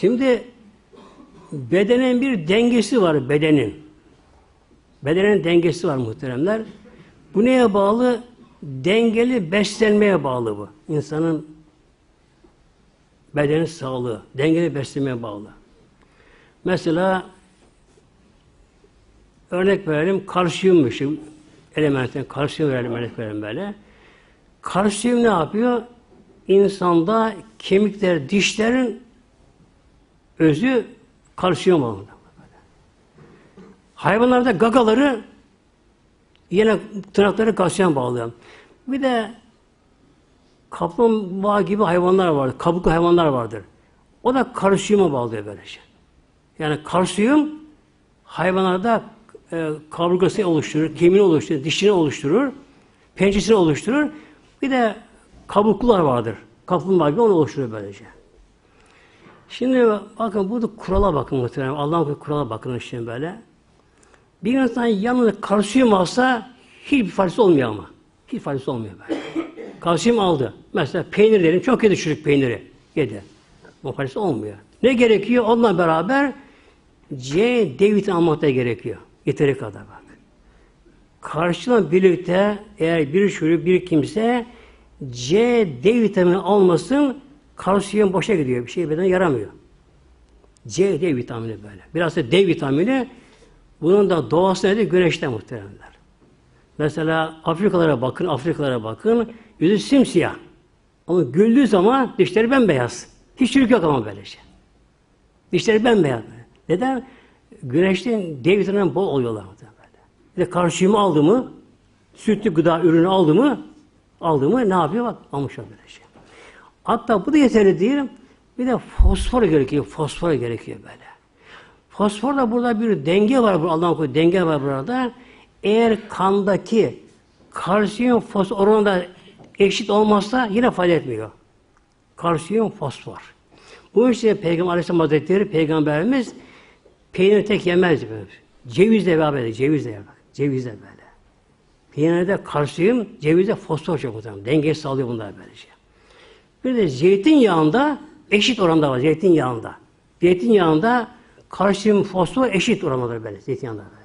Şimdi bedenin bir dengesi var bedenin. Bedenin dengesi var muhteremler. Bu neye bağlı? Dengeli beslenmeye bağlı bu. İnsanın bedenin sağlığı, dengeli beslenmeye bağlı. Mesela örnek verelim kalsiyum işte elementten kalsiyum verelim örnek verelim böyle. Kalsiyum ne yapıyor? İnsanda kemikler, dişlerin özü kalsiyum alında. Hayvanlarda gagaları yine tırnakları kalsiyum bağlıyor. Bir de kaplumbağa gibi hayvanlar vardır. Kabuklu hayvanlar vardır. O da kalsiyuma bağlıyor böylece. Yani kalsiyum hayvanlarda e, kaburgasını oluşturur, kemiğini oluşturur, dişini oluşturur, pençesini oluşturur. Bir de kabuklular vardır. Kaplumbağa gibi onu oluşturur böylece. Şimdi bakın burada kurala bakın muhtemelen. Allah'ın kurala bakın şimdi böyle. Bir insan yanında kalsiyum alsa hiçbir faydası olmuyor ama. Hiç faydası olmuyor böyle. kalsiyum aldı. Mesela peynir dedim. Çok yedi çocuk peyniri. Yedi. O faydası olmuyor. Ne gerekiyor? Onunla beraber C, D vitamini almak da gerekiyor. Yeteri kadar bak. Karşılan birlikte eğer bir çocuk bir kimse C, D vitamini almasın kalsiyum boşa gidiyor. Bir şey bedene yaramıyor. C, D vitamini böyle. Biraz da D vitamini bunun da doğası nedir? Güneşte muhteremler. Mesela Afrikalara bakın, Afrikalara bakın. Yüzü simsiyah. Ama güldüğü zaman dişleri bembeyaz. Hiç çürük yok ama böyle şey. Dişleri bembeyaz. Neden? Güneşten D vitamini bol oluyorlar. Bir de kalsiyumu aldı mı, sütlü gıda ürünü aldı mı, aldı mı ne yapıyor? Bak almış o böyle şey. Hatta bu da yeterli değil. Bir de fosfor gerekiyor. Fosfor gerekiyor böyle. Fosfor da burada bir denge var. Allah'ın koyduğu denge var burada. Eğer kandaki kalsiyum fosfor oranı da eşit olmazsa yine fayda etmiyor. Kalsiyum fosfor. Bu işte Peygamber Aleyhisselam Hazretleri Peygamberimiz peynir tek yemez. Cevizle beraber, cevizle beraber. Cevizle böyle. Peynirde kalsiyum, cevizde fosfor çok önemli. Dengeyi sağlıyor bunlar böylece. Bir de zeytinyağında eşit oranda var zeytinyağında. Zeytinyağında kalsiyum, fosfor eşit orandadır böyle zeytinyağında böyle.